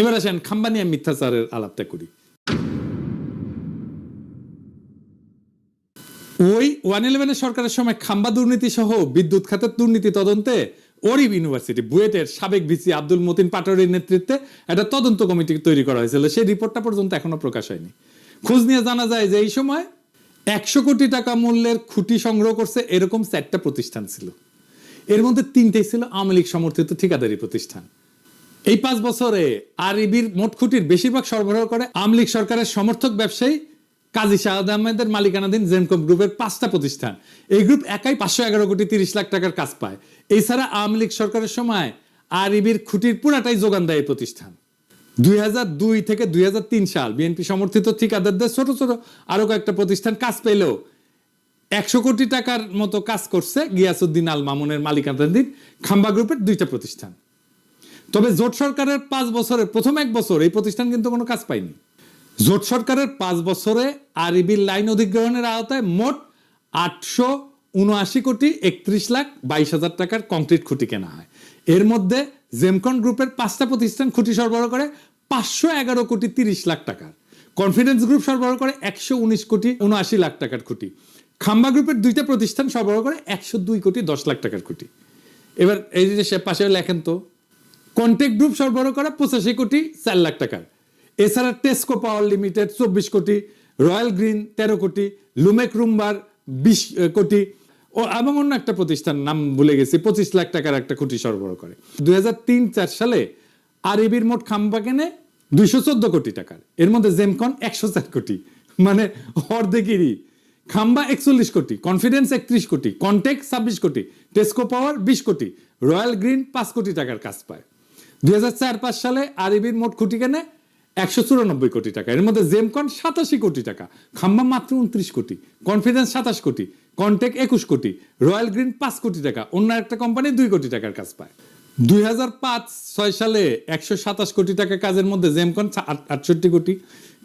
এবার আসেন খাম্বানিয়া মিথ্যাচারের আলাপটা করি। ওই ওয়ান ইলেভেনের সরকারের সময় খাম্বা দুর্নীতি সহ বিদ্যুৎ খাতের দুর্নীতি তদন্তে ওরিব ইউনিভার্সিটি বুয়েটের সাবেক ভিসি আব্দুল মতিন পাটোয়ারির নেতৃত্বে একটা তদন্ত কমিটি তৈরি করা হয়েছিল। সেই রিপোর্টটা পর্যন্ত এখনও প্রকাশ হয়নি। খোঁজ নিয়ে জানা যায় যে এই সময় একশো কোটি টাকা মূল্যের খুঁটি সংগ্রহ করছে এরকম চারটা প্রতিষ্ঠান ছিল। এর মধ্যে তিনটেই ছিল আওয়ামী লীগ সমর্থিত ঠিকাদারি প্রতিষ্ঠান। এই পাঁচ বছরে আরইবির মোট খুঁটির বেশিরভাগ সরবরাহ করে আওয়ামী লীগ সরকারের সমর্থক ব্যবসায়ী কাজী শাহাদ আহমেদের মালিকানাধীন জেনকম গ্রুপের পাঁচটা প্রতিষ্ঠান। এই গ্রুপ একাই পাঁচশো এগারো কোটি তিরিশ লাখ টাকার কাজ পায়। এছাড়া আওয়ামী লীগ সরকারের সময় আরইবির খুঁটির পুরাটাই যোগান দেয় এই প্রতিষ্ঠান। দুই হাজার দুই থেকে দুই হাজার তিন সাল বিএনপি সমর্থিত ঠিকাদারদের ছোট ছোট আরও কয়েকটা প্রতিষ্ঠান কাজ পেলেও একশো কোটি টাকার মতো কাজ করছে গিয়াসুদ্দিন আল মামুনের মালিকানাধীন খাম্বা গ্রুপের দুইটা প্রতিষ্ঠান। তবে জোট সরকারের পাঁচ বছরের প্রথম এক বছর এই প্রতিষ্ঠান কিন্তু কোনো কাজ পায়নি। জোট সরকারের পাঁচ বছরে আরইবির লাইন অধিগ্রহণের আওতায় মোট আটশো উনআশি কোটি একত্রিশ লাখ বাইশ হাজার টাকার কংক্রিট খুঁটি কেনা হয়। এর মধ্যে জেমকন গ্রুপের পাঁচটা প্রতিষ্ঠান খুঁটি সরবরাহ করে পাঁচশো এগারো কোটি তিরিশ লাখ টাকার। কনফিডেন্স গ্রুপ সরবরাহ করে একশো উনিশ কোটি উনআশি লাখ টাকার খুঁটি। খাম্বা গ্রুপের দুইটা প্রতিষ্ঠান সরবরাহ করে একশো দুই কোটি দশ লাখ টাকার খুঁটি। এবার এই যে সে পাশে লেখেন তো কন্টেক্ট গ্রুপ সরবরাহ করা পঁচাশি কোটি চার লাখ টাকার এছাড়া টেস্কো পাওয়ার লিমিটেড চব্বিশ কোটি রয়্যাল গ্রিন তেরো কোটি লুমেক রুম্বার বিশ কোটি, ও এবং অন্য একটা প্রতিষ্ঠান নাম ভুলে গেছি, পঁচিশ লাখ টাকার একটা খুঁটি সরবরাহ করে। দুই হাজার তিন চার সালে আরইবির মোট খাম্বা কেনে দুইশো চোদ্দ কোটি টাকার। এর মধ্যে জেমকন একশো চার কোটি। মানে অর্ধেকেরই। খাম্বা একচল্লিশ কোটি কনফিডেন্স একত্রিশ কোটি কন্টেক্ট ছাব্বিশ কোটি টেস্কো পাওয়ার বিশ কোটি রয়্যাল গ্রিন পাঁচ কোটি টাকার কাজ পায়। দুই হাজার সালে আরইবির মোট খুঁটি কেনে একশো চুরানব্বই কোটি টাকা। এর মধ্যে জেমকন সাতাশি কোটি টাকা খাম্বা মাত্র উনত্রিশ কোটি, কনফিডেন্স সাতাশ কোটি, কন্টেক একুশ কোটি, রয়্যাল গ্রিন পাঁচ কোটি টাকা, অন্য একটা কোম্পানি দুই কোটি টাকার কাজ পায়। দুই হাজার পাঁচ ছয় সালে একশো সাতাশ কোটি টাকা কাজের মধ্যে জেমকন আটষট্টি কোটি,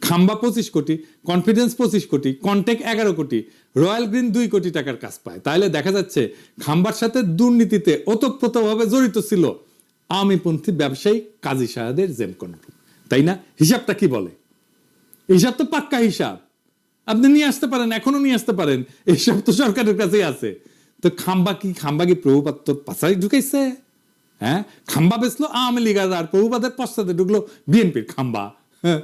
খাম্বা পঁচিশ কোটি, কনফিডেন্স পঁচিশ কোটি, কন্টেক এগারো কোটি, রয়্যাল গ্রিন দুই কোটি টাকার কাজ পায়। তাহলে দেখা যাচ্ছে খাম্বার সাথে দুর্নীতিতে ওতপ্রোতভাবে জড়িত ছিল আওয়ামীপন্থী ব্যবসায়ী কাজী সাহেদের জেমকন গ্রুপ তাই না? হিসাবটা কি বলে? হিসাব তো পাক্কা হিসাব। আপনি নিয়ে আসতে পারেন এখনও নিয়ে আসতে পারেন। এইসব তো সরকারের কাছেই আছে। তো খাম্বা কি খাম্বা কি প্রভুপাত তোর পাশাই ঢুকাইছে? হ্যাঁ? খাম্বা বেচলো আওয়ামী লীগ আর প্রভুপাতের পশ্চাতে ঢুকলো বিএনপির খাম্বা। হ্যাঁ?